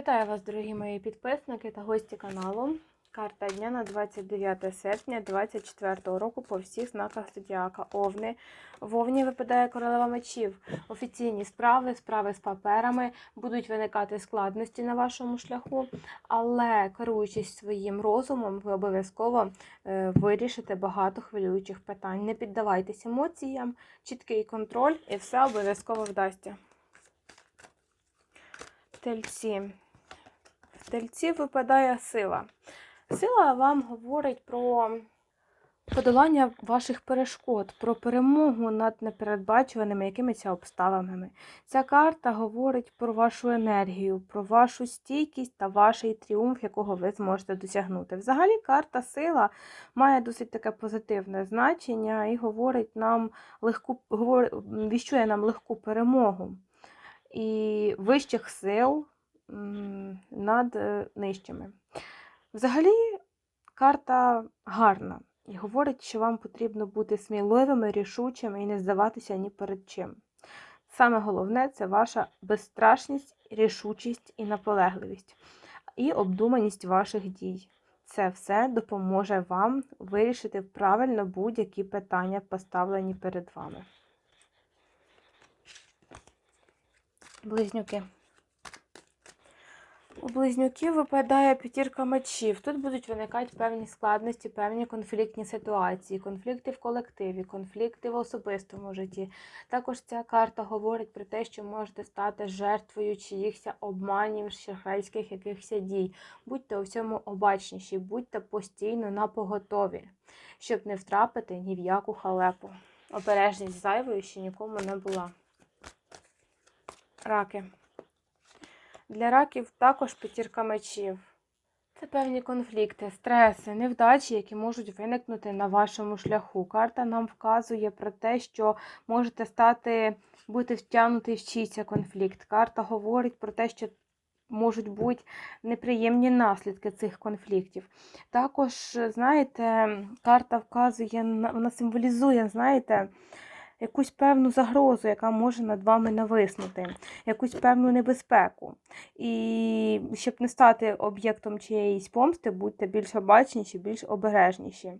Вітаю вас, дорогі мої підписники та гості каналу. Карта дня на 29 серпня 2024 року по всіх знаках зодіака. Овни. В Овні випадає королева мечів. Офіційні справи, справи з паперами, будуть виникати складності на вашому шляху, але керуючись своїм розумом, ви обов'язково е, вирішите багато хвилюючих питань. Не піддавайтесь емоціям, чіткий контроль і все обов'язково вдасться. Тельці. В тельці випадає сила. Сила вам говорить про подолання ваших перешкод, про перемогу над непередбачуваними якимись обставинами. Ця карта говорить про вашу енергію, про вашу стійкість та ваш тріумф, якого ви зможете досягнути. Взагалі, карта сила має досить таке позитивне значення і говорить нам легку, говорить, віщує нам легку перемогу і вищих сил над е, нижчими. Взагалі, карта гарна і говорить, що вам потрібно бути сміливими, рішучими і не здаватися ні перед чим. Саме головне це ваша безстрашність, рішучість і наполегливість, і обдуманість ваших дій. Це все допоможе вам вирішити правильно будь-які питання, поставлені перед вами. Близнюки. У близнюків випадає п'ятірка мечів. Тут будуть виникати певні складності, певні конфліктні ситуації, конфлікти в колективі, конфлікти в особистому житті. Також ця карта говорить про те, що можете стати жертвою чиїхось обманів, шахрайських якихось дій. Будьте у всьому обачніші, будьте постійно на поготові, щоб не втрапити ні в яку халепу. Обережність зайвою ще нікому не була. Раки. Для раків також п'ятірка мечів. Це певні конфлікти, стреси, невдачі, які можуть виникнути на вашому шляху. Карта нам вказує про те, що можете стати, бути втягнутий в чийся конфлікт. Карта говорить про те, що можуть бути неприємні наслідки цих конфліктів. Також, знаєте, карта вказує, вона символізує, знаєте, якусь певну загрозу, яка може над вами нависнути, якусь певну небезпеку. І щоб не стати об'єктом чиєїсь помсти, будьте більш обачніші, більш обережніші.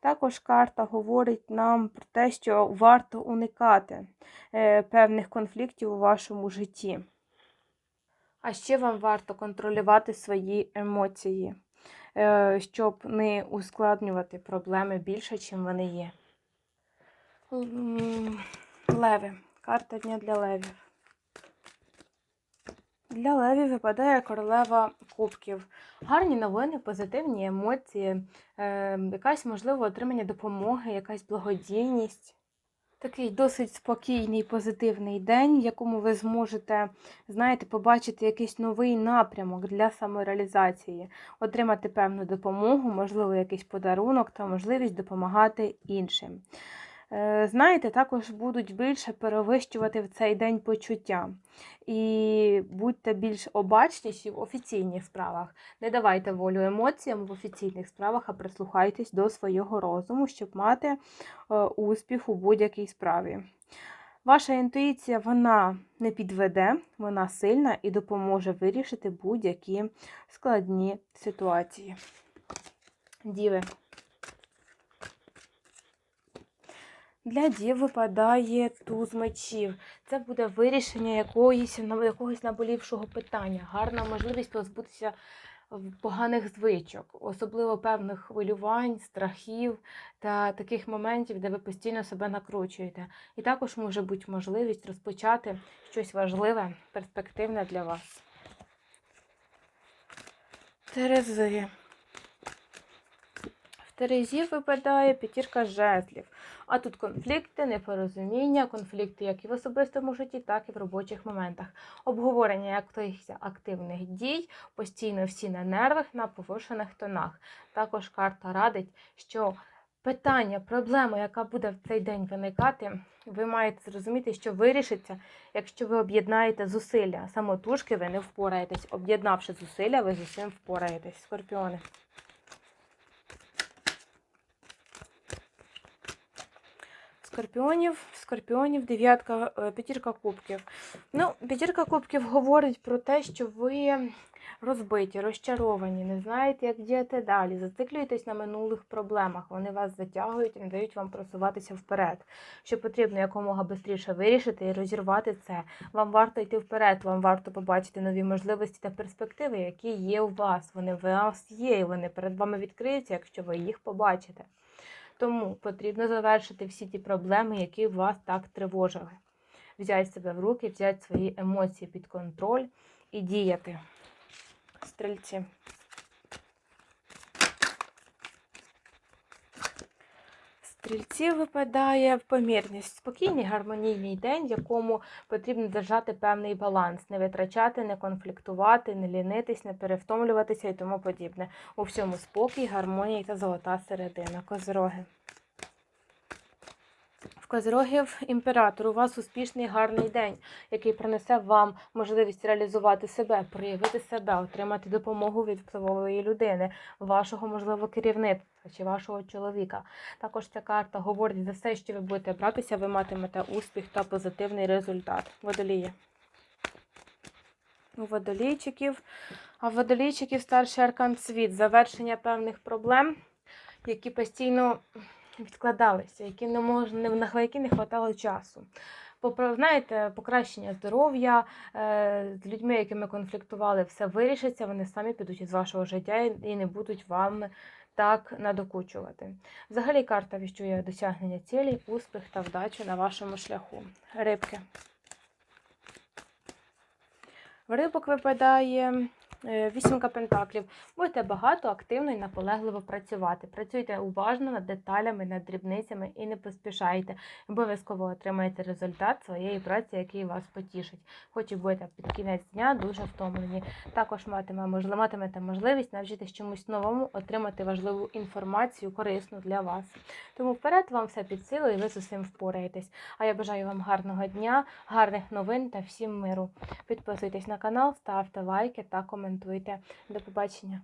Також карта говорить нам про те, що варто уникати е, певних конфліктів у вашому житті. А ще вам варто контролювати свої емоції, е, щоб не ускладнювати проблеми більше, чим вони є. Леви. Карта дня для левів. Для левів випадає королева кубків. Гарні новини, позитивні емоції, е, якась можливо отримання допомоги, якась благодійність. Такий досить спокійний, позитивний день, в якому ви зможете, знаєте, побачити якийсь новий напрямок для самореалізації, отримати певну допомогу, можливо, якийсь подарунок та можливість допомагати іншим. Е, Знаєте, також будуть більше перевищувати в цей день почуття. І будьте більш обачніші в офіційних справах. Не давайте волю емоціям в офіційних справах, а прислухайтесь до свого розуму, щоб мати е, успіх у будь-якій справі. Ваша інтуїція вона не підведе, вона сильна і допоможе вирішити будь-які складні ситуації. Діви. Для дів випадає туз мечів. Це буде вирішення якоїсь, якогось наболівшого питання, гарна можливість позбутися поганих звичок, особливо певних хвилювань, страхів та таких моментів, де ви постійно себе накручуєте. І також може бути можливість розпочати щось важливе, перспективне для вас. Терези. В Терезі випадає п'ятірка жезлів. А тут конфлікти, непорозуміння, конфлікти як і в особистому житті, так і в робочих моментах. Обговорення якихось активних дій, постійно всі на нервах, на повишених тонах. Також карта радить, що питання, проблема, яка буде в цей день виникати, ви маєте зрозуміти, що вирішиться, якщо ви об'єднаєте зусилля. Самотужки ви не впораєтесь. Об'єднавши зусилля, ви з усім впораєтесь. Скорпіони. Скорпіонів, скорпіонів, дев'ятка, е, п'ятірка кубків. Ну, п'ятірка кубків говорить про те, що ви розбиті, розчаровані, не знаєте, як діяти далі. Зациклюєтесь на минулих проблемах. Вони вас затягують і не дають вам просуватися вперед. Що потрібно якомога швидше вирішити і розірвати це. Вам варто йти вперед, вам варто побачити нові можливості та перспективи, які є у вас. Вони в вас є, і вони перед вами відкриються, якщо ви їх побачите. Тому потрібно завершити всі ті проблеми, які вас так тривожили. Взяти себе в руки, взяти свої емоції під контроль і діяти. Стрільці. Стрільці випадає помірність. Спокійний, гармонійний день, в якому потрібно держати певний баланс, не витрачати, не конфліктувати, не лінитись, не перевтомлюватися і тому подібне. У всьому спокій, гармонії та золота середина. Козироги. В Козирогів імператор, у вас успішний гарний день, який принесе вам можливість реалізувати себе, проявити себе, отримати допомогу від впливової людини, вашого, можливо, керівництва чи вашого чоловіка. Також ця карта говорить за все, що ви будете братися, ви матимете успіх та позитивний результат. Водолії. У водолійчиків. А водолійчиків старший аркан світ, завершення певних проблем, які постійно відкладалися, які не мож... не, на які не вистачало часу. Попро, знаєте, покращення здоров'я е, з людьми, якими конфліктували, все вирішиться, вони самі підуть із вашого життя і не будуть вам так надокучувати. Взагалі карта віщує досягнення цілей, успіх та вдачу на вашому шляху. Рибки. В рибок випадає вісімка пентаклів. Будете багато, активно і наполегливо працювати. Працюйте уважно над деталями, над дрібницями і не поспішайте. Обов'язково отримаєте результат своєї праці, який вас потішить. Хоч і будете під кінець дня дуже втомлені. Також матимете можливість навчитись чомусь новому, отримати важливу інформацію, корисну для вас. Тому вперед вам все під силу і ви з усім впораєтесь. А я бажаю вам гарного дня, гарних новин та всім миру. Підписуйтесь на канал, ставте лайки та коментуйте. До побачення!